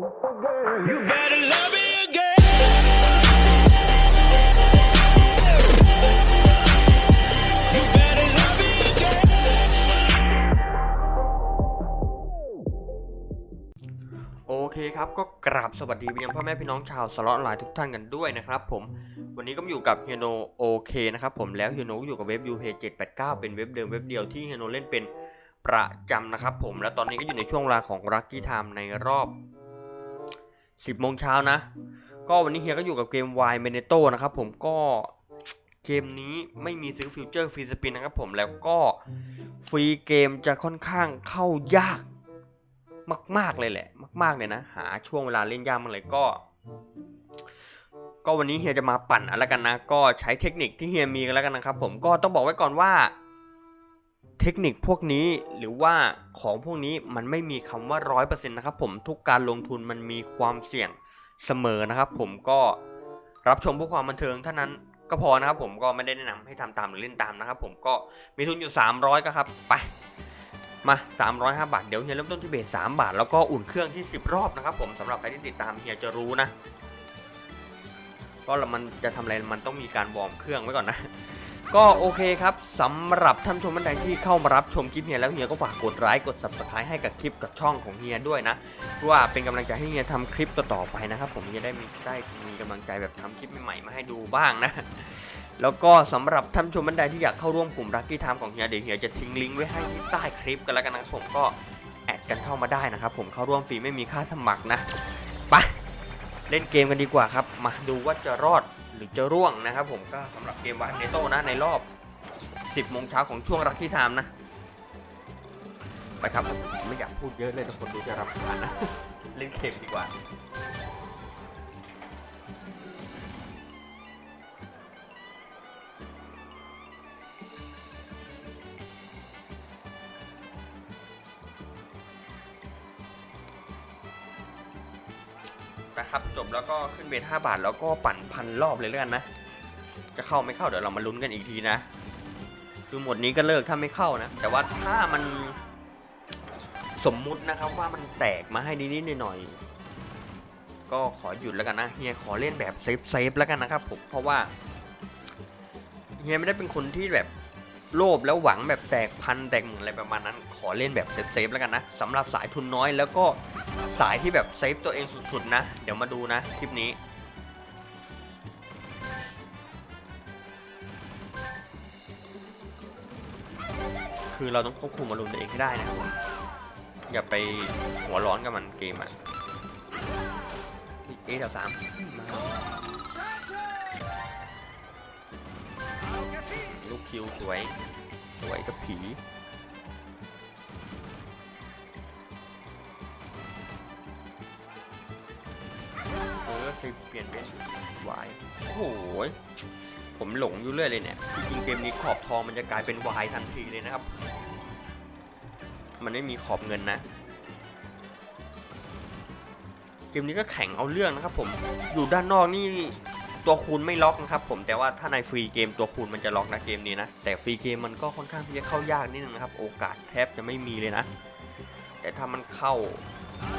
โอเคครับ ก็กราบสวัสดีไปยังพ่อแม่พี่น้องชาวสล็อตไลน์ทุกท่านกันด้วยนะครับผมวันนี้ก็อยู่กับเฮีโนโอเคนะครับผมแล้วเฮีโนอยู่กับเว็บ UP 789 เป็นเว็บเดิมเว็บเดียวที่เฮีโนเล่นเป็นประจำนะครับผมและตอนนี้ก็อยู่ในช่วงเวลาของ Lucky Time ในรอบ 10โมงเช้านะ ก็วันนี้เฮียก็อยู่กับเกม Y m e n e t o นะครับผมก็เกมนี้ไม่มีซื้อฟิวเจอร์ฟรีสปินนะครับผมแล้วก็ฟรีเกมจะค่อนข้างเข้ายากมากๆเลยแหละ มาก ๆเลยนะ หาช่วงเวลาเล่นยากมากเลยก็ ก็วันนี้เฮียจะมาปั่นอะไรกันนะ ก็ใช้เทคนิคที่เฮียมีกันแล้วกันนะครับผมก็ต้องบอกไว้ก่อนว่า เทคนิคพวกนี้หรือว่าของพวกนี้มันไม่มีคำว่าร้อยเปอร์เซ็นต์นะครับผมทุกการลงทุนมันมีความเสี่ยงเสมอนะครับผมก็รับชมเพื่อความบันเทิงเท่านั้นก็พอนะครับผมก็ไม่ได้แนะนำให้ทำตามหรือเล่นตามนะครับผมก็มีทุนอยู่ 300ก็ครับไปมา 305 บาท เดี๋ยวเฮียเริ่มต้นที่เบส3บาท แล้วก็อุ่นเครื่องที่ 10 รอบนะครับผมสำหรับใครที่ติดตามเฮียจะรู้นะ ก็ละมันจะทำอะไรมันต้องมีการวอร์มเครื่องไว้ก่อนนะ ก็โอเคครับสำหรับท่านชมท่านใดที่เข้ามารับชมคลิปเฮียแล้วเฮียก็ฝากกดไลค์กด subscribe ให้กับคลิปกับช่องของเฮียด้วยนะเพื่อว่าเป็นกำลังใจให้เฮียทำคลิปต่อๆไปนะครับผมจะได้มีได้มีกำลังใจแบบทำคลิปใหม่ๆมาให้ดูบ้างนะ แล้วก็สำหรับท่านชมท่านใดที่อยากเข้าร่วมกลุ่มรักกี้ไทม์ของเฮียเดี๋ยวเฮียจะทิ้งลิงก์ไว้ให้ที่ใต้คลิปกันแล้วกันนะผมก็แอดกันเข้ามาได้นะครับผมเข้าร่วมฟรีไม่มีค่าสมัครนะไปเล่นเกมกันดีกว่าครับ มาดูว่าจะรอด หรือจะร่วงนะครับผมก็สำหรับเกมวานเนโตนะในรอบ 10โมงเช้าของช่วงรักที่ไทม์นะ ไปครับ ไม่อยากพูดเยอะเลยทุกคนดูจะรำคาญนะ เล่นเกมดีกว่า นะครับจบแล้วก็ขึ้นเบท5บาท แล้วก็ปั่นพันรอบเลยแล้วกันนะ จะเข้าไม่เข้าเดี๋ยวเรามาลุ้นกันอีกทีนะ คือหมดนี้ก็เลิกถ้าไม่เข้านะ แต่ว่าถ้ามันสมมุตินะครับว่ามันแตกมาให้นิดๆหน่อยๆก็ขอหยุดแล้วกันนะเฮียขอเล่นแบบเซฟเซฟแล้วกันนะครับผมเพราะว่าเฮียไม่ได้เป็นคนที่แบบโลภแล้วหวังแบบแตกพันแตกหมื่นอะไรประมาณนั้น ขอเล่นแบบเซฟเซฟแล้วกันนะสำหรับสายทุนน้อยแล้วก็ สายที่แบบเซฟตัวเองสุดๆนะ เดี๋ยวมาดูนะคลิปนี้ คือเราต้องควบคุมอารมณ์ตัวเองให้ได้นะครับอย่าไปหัวร้อนกับมันเกมอะเอแถวสามลูกคิวสวย สวยกับผี เออเปลี่ยนเป็นวายโอ้โหผมหลงอยู่เรื่อยเลยเนี่ยจริงเกมนี้ขอบทองมันจะกลายเป็นวายทันทีเลยนะครับ มันไม่มีขอบเงินนะเกมนี้ก็แข่งเอาเรื่องนะครับ ผมอยู่ด้านนอกนี่ตัวคูณไม่ล็อกนะครับ ผมแต่ว่าถ้าในฟรีเกมตัวคูณมันจะล็อกนะเกมนี้นะแต่ฟรีเกมมันก็ค่อนข้างที่จะเข้ายากนิดนึงนะครับ โอกาสแทบจะไม่มีเลยนะ แต่ถ้ามันเข้า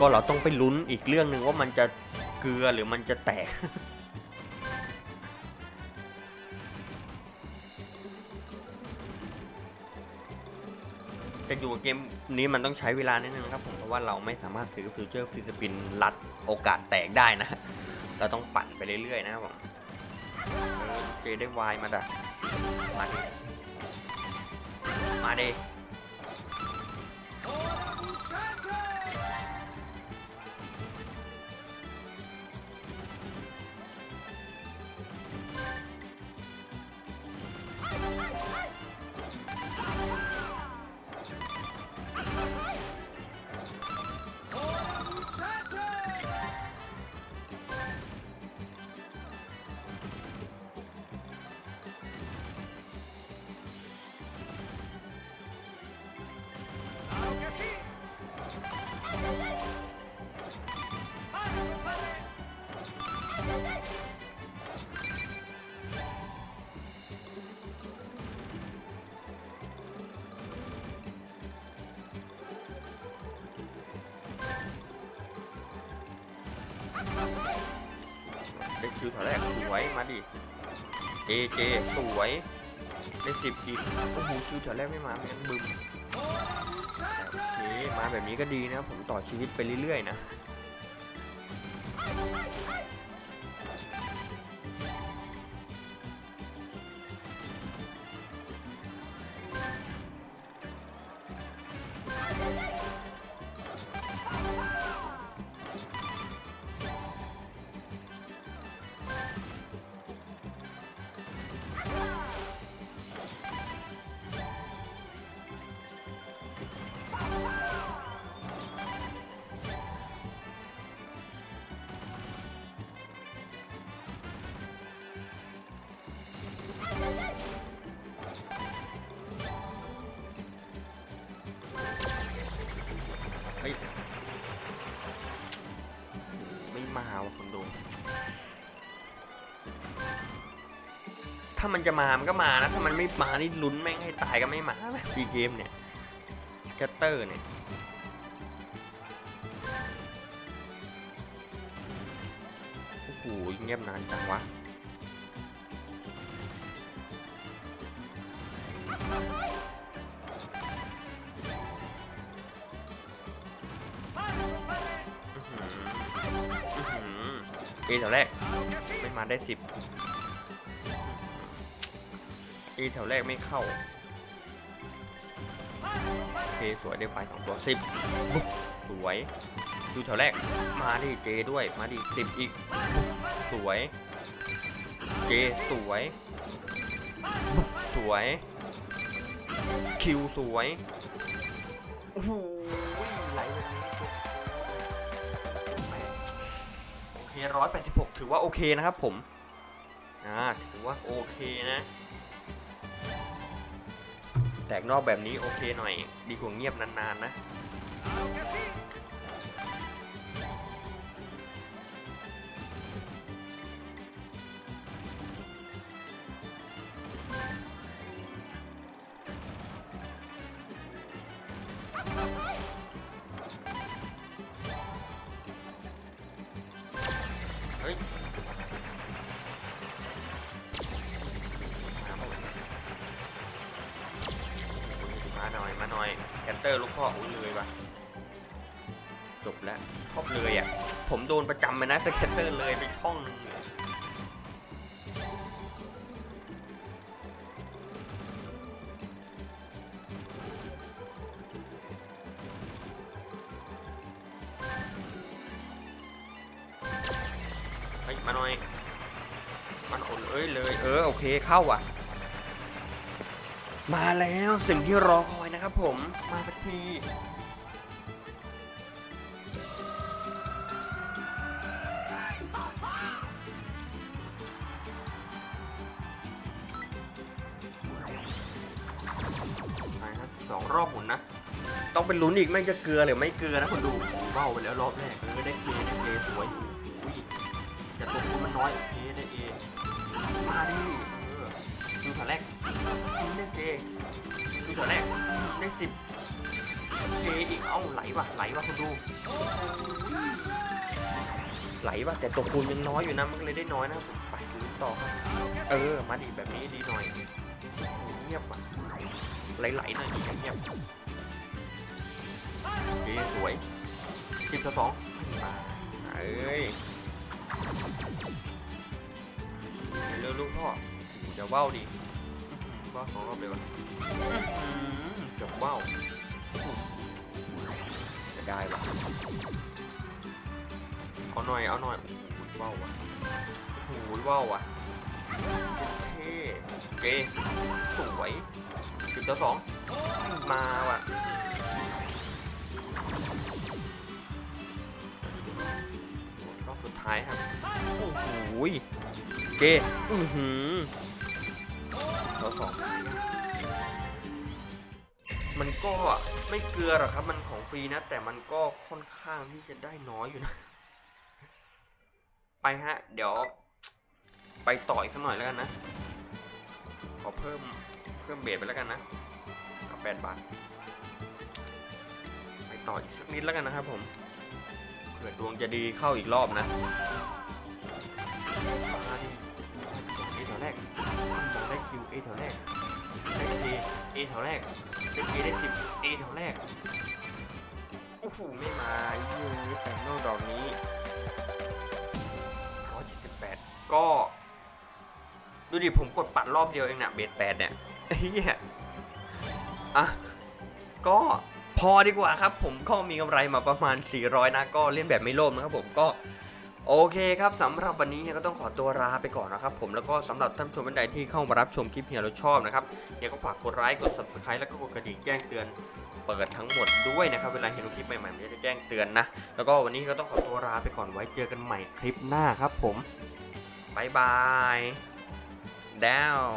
ก็เราต้องไปลุ้นอีกเรื่องหนึ่งว่ามันจะ เกลือหรือมันจะแตกแต่อยู่เกมนี้มันต้องใช้เวลานิดนึงครับผมเพราะว่าเราไม่สามารถซื้อฟิวเจอร์ฟิสปินลัดโอกาสแตกได้นะ เราต้องปั่นไปเรื่อยๆนะครับผมเออเจได้วายมาด่ะมาดิมาดิ เจเจสวยได้สิบอีกโอ้โหคิวแถวแรกไม่มาไม่งั้นบึมนี่มาแบบนี้ก็ดีนะ ผมต่อชีวิตไปเรื่อยๆนะามันจะมา มันก็มานะ ถ้ามันไม่มา นี่ลุ้นแม่งให้ตายก็ไม่มาฟีเกมเนี่ยแคตเตอร์เนี่ยโอ้โหเงียบนานจังวะอื้อหืออื้อหือเอแถวแรกไม่มาได้สิบ เอแถวแรกไม่เข้าโอเคสวยได้ไฟสองตัวสิบสวย ดูแถวแรก มาดิเจด้วย มาดิสิบอีก สวย เจสวย สวย คิวสวยโอ้โหไหลแบบนี้โอเคร้อยแปดสิบหกถือว่าโอเคนะครับผม อ่า ถือว่าโอเคนะ แตกนอกแบบนี้โอเคหน่อย ดีกว่าเงียบนานๆนะ อยแคนเตอร์ลูกพ่ออุ้ยเลยว่ะจบแล้วชอบเลยอะ ผมโดนประจำเลยนะสแคตเตอร์เลยไปช่องนึงเฮ้ยมาหน่อย มันอุ่นเอ้ยเลย เออ โอเคเข้าอะ มาแล้วสิ่งที่รอคอยนะครับผมมาสักทีสองรอบหมุนนะ ต้องเป็นลุ้นอีกไม่จะเกลือหรือไม่เกลือนะคนดูเบ้าไปแล้วรอบแรกเออได้เกได้เกสวยอยแต่ตัวคุณมันน้อย ดูแถวแรกได้สิบเจอีกเอ้าไหลว่ะไหลว่ะคนดู ไหลว่ะแต่ตัวคูณยังน้อยอยู่นะมันเลยได้น้อยนะผมไปลุ้นต่อครับเออมาดิแบบนี้ดีหน่อยเงียบว่ะไหลๆหน่อยดีเงียบโอเคสวยสิบต่อสองมาเอ้ยเร็วลูกพ่อเดี๋ยวว่าวดิ้อหือว่าสองรอบเลยวะอื้อหือเบว่าจะได้วะเอาหน่อย เอาหน่อยโอ้โหว่าววะโอ้โหว่าววะเท่เจสวยสิบต่อสองมาว่ะรอบสุดท้ายครับโอ้โหยเจอือหือ รอบสอง มันก็ไม่เกลือหรอกครับ มันของฟรีนะ แต่มันก็ค่อนข้างที่จะได้น้อยอยู่นะ ไปฮะ เดี๋ยว ไปต่ออีกสักหน่อยแล้วกันนะ ขอเพิ่มเพิ่มเบสไปแล้วกันนะเอาแปดบาท ไปต่ออีกสักนิดแล้วกันนะครับผมเผื่อดวงจะดีเข้าอีกรอบนะ วแรกได้คิวเอแถวแรกได้เคเอแถวแรกได้เคได้สิบเอแถวแรกโอ้โหไม่มายี่ยมแต่โน่ดอกนี้ร้อยเจ็ดสิบแปดก็ ดูดิผมกดปัดรอบเดียวเองนะเบสแปดเนี่ยเฮียอะก็พอดีกว่าครับ ผมก็มีกำไรมาประมาณ 400 นะ ก็เล่นแบบไม่โลภนะครับผมก็ โอเคครับสำหรับวันนี้เฮียก็ต้องขอตัวลาไปก่อนนะครับผมแล้วก็สำหรับท่านผู้ชมท่านใดที่เข้ามารับชมคลิปเฮียเราชอบนะครับเฮียก็ฝากกดไลค์กด subscribe แล้วก็กดกระดิ่งแจ้งเตือนเปิดทั้งหมดด้วยนะครับเวลาเห็นคลิปใหม่ๆมันจะแจ้งเตือนนะ แล้วก็วันนี้ก็ต้องขอตัวลาไปก่อนไว้เจอกันใหม่คลิปหน้าครับผมบายบาย down